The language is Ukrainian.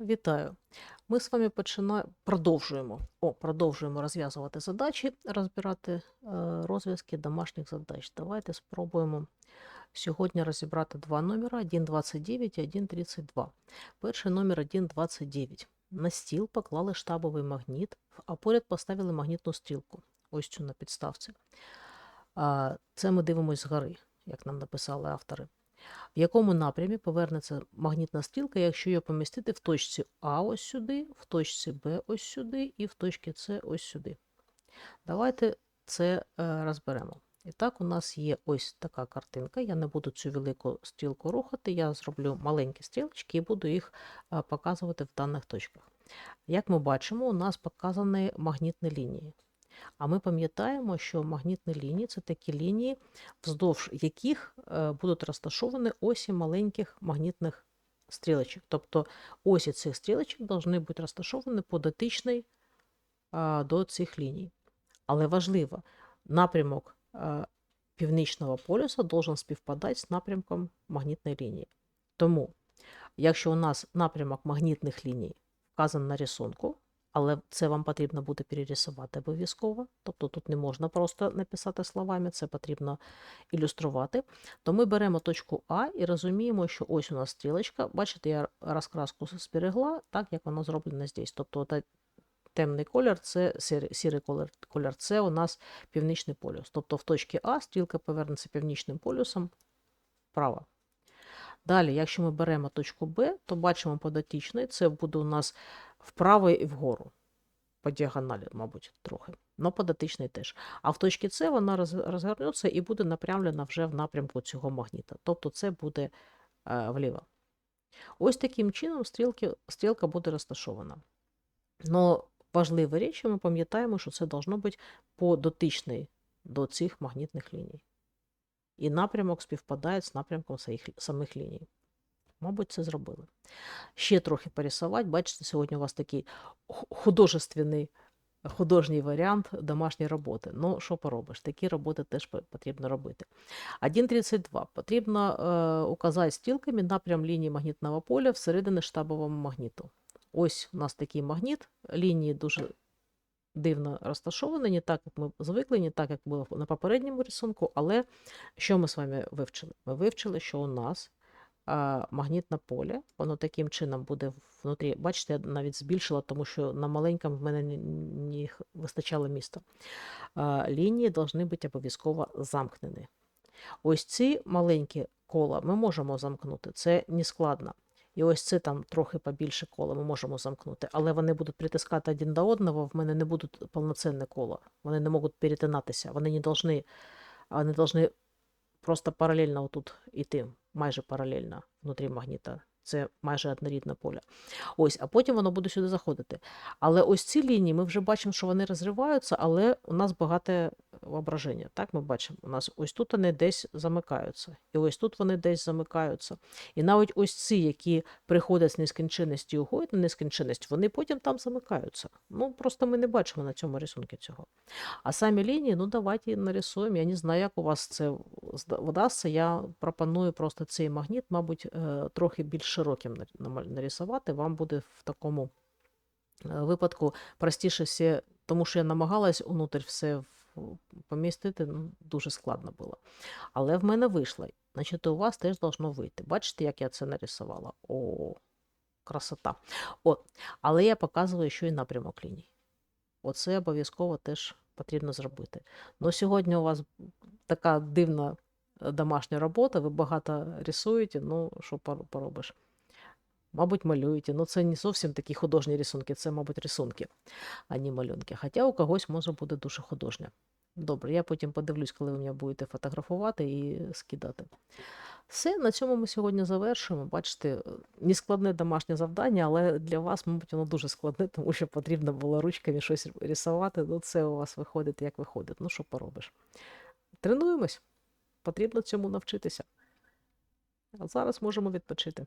Вітаю! Ми з вами почина... продовжуємо. О, продовжуємо розв'язувати задачі, розбирати е, розв'язки домашніх задач. Давайте спробуємо сьогодні розібрати два номера 1.29 і 1.32. Перший номер 1.29. На стіл поклали штабовий магніт, а поряд поставили магнітну стрілку. Ось цю на підставці. Це ми дивимося згори, як нам написали автори. В якому напрямі повернеться магнітна стрілка, якщо її помістити в точці А ось сюди, в точці Б ось сюди і в точці С ось сюди. Давайте це е, розберемо. І так, у нас є ось така картинка. Я не буду цю велику стрілку рухати, я зроблю маленькі стрілочки і буду їх е, показувати в даних точках. Як ми бачимо, у нас показані магнітні лінії. А ми пам'ятаємо, що магнітні лінії це такі лінії, вздовж яких е, будуть розташовані осі маленьких магнітних стрілочок. Тобто осі цих стрілочок повинні бути розташовані по дотичній до цих ліній. Але важливо, напрямок е, північного полюса должен співпадати з напрямком магнітної лінії. Тому, якщо у нас напрямок магнітних ліній вказаний на рисунку, але це вам потрібно буде перерисувати обов'язково. Тобто тут не можна просто написати словами, це потрібно ілюструвати. То ми беремо точку А і розуміємо, що ось у нас стрілочка. Бачите, я розкраску зберегла, так як воно зроблено здесь. Тобто темний колір, це сірий, колір, колір, це у нас північний полюс. Тобто в точці А стрілка повернеться північним полюсом вправо. Далі, якщо ми беремо точку Б, то бачимо по дотичної, це буде у нас вправо і вгору. По діагоналі, мабуть, трохи. Но по дотичній теж. А в точці С вона розгорнеться і буде направлена вже в напрямку цього магніта. Тобто це буде е, вліво. Ось таким чином стрілки, стрілка буде розташована. Но важлива річ, ми пам'ятаємо, що це должно бути по дотичній до цих магнітних ліній. І напрямок співпадає з напрямком самих ліній. Мабуть, це зробили. Ще трохи порисувати. Бачите, сьогодні у вас такий художественний, художній варіант домашньої роботи. Ну, що поробиш, такі роботи теж потрібно робити. 1.32. Потрібно е, указати стрілками напрям лінії магнітного поля всередині штабового магніту. Ось у нас такий магніт, лінії дуже дивно розташовані, не так, як ми звикли, не так, як було на попередньому рисунку, але що ми з вами вивчили? Ми вивчили, що у нас магнітне поле, воно таким чином буде внутрі. Бачите, я навіть збільшила, тому що на маленькому в мене не, вистачало міста. Лінії повинні бути обов'язково замкнені. Ось ці маленькі кола ми можемо замкнути, це не складно. І ось це там трохи побільше кола ми можемо замкнути, але вони будуть притискати один до одного, в мене не будуть повноцінне коло. Вони не можуть перетинатися, вони не должны просто паралельно отут іти, майже паралельно внутрі магніта. Це майже однорідне поле. Ось, а потім воно буде сюди заходити. Але ось ці лінії ми вже бачимо, що вони розриваються, але у нас багате воображення. Так, ми бачимо, у нас ось тут вони десь замикаються, і ось тут вони десь замикаються. І навіть ось ці, які приходять з нескінченності і уходять на нескінченність, вони потім там замикаються. Ну, просто ми не бачимо на цьому рисунку цього. А самі лінії, ну давайте нарисуємо. Я не знаю, як у вас це вдасться. Я пропоную просто цей магніт, мабуть, е, трохи більш широким нар- нарисувати. Вам буде в такому е, випадку простіше все, тому що я намагалась унутрь все помістити, ну, дуже складно було. Але в мене вийшло. Значить, у вас теж должно вийти. Бачите, як я це нарисувала? О, красота. От. Але я показую, що і напрямок ліній. Оце обов'язково теж потрібно зробити. Ну, сьогодні у вас така дивна е, домашня робота, ви багато рисуєте, ну, що поробиш. Мабуть, малюєте. Ну, це не зовсім такі художні рисунки, це, мабуть, рисунки, а не малюнки. Хоча у когось може бути дуже художня. Добре, я потім подивлюсь, коли ви мене будете фотографувати і скидати. Все, на цьому ми сьогодні завершуємо. Бачите, нескладне домашнє завдання, але для вас, мабуть, воно дуже складне, тому що потрібно було ручками щось рисувати. Ну, це у вас виходить, як виходить. Ну, що поробиш. Тренуємось. Потрібно цьому навчитися. А зараз можемо відпочити.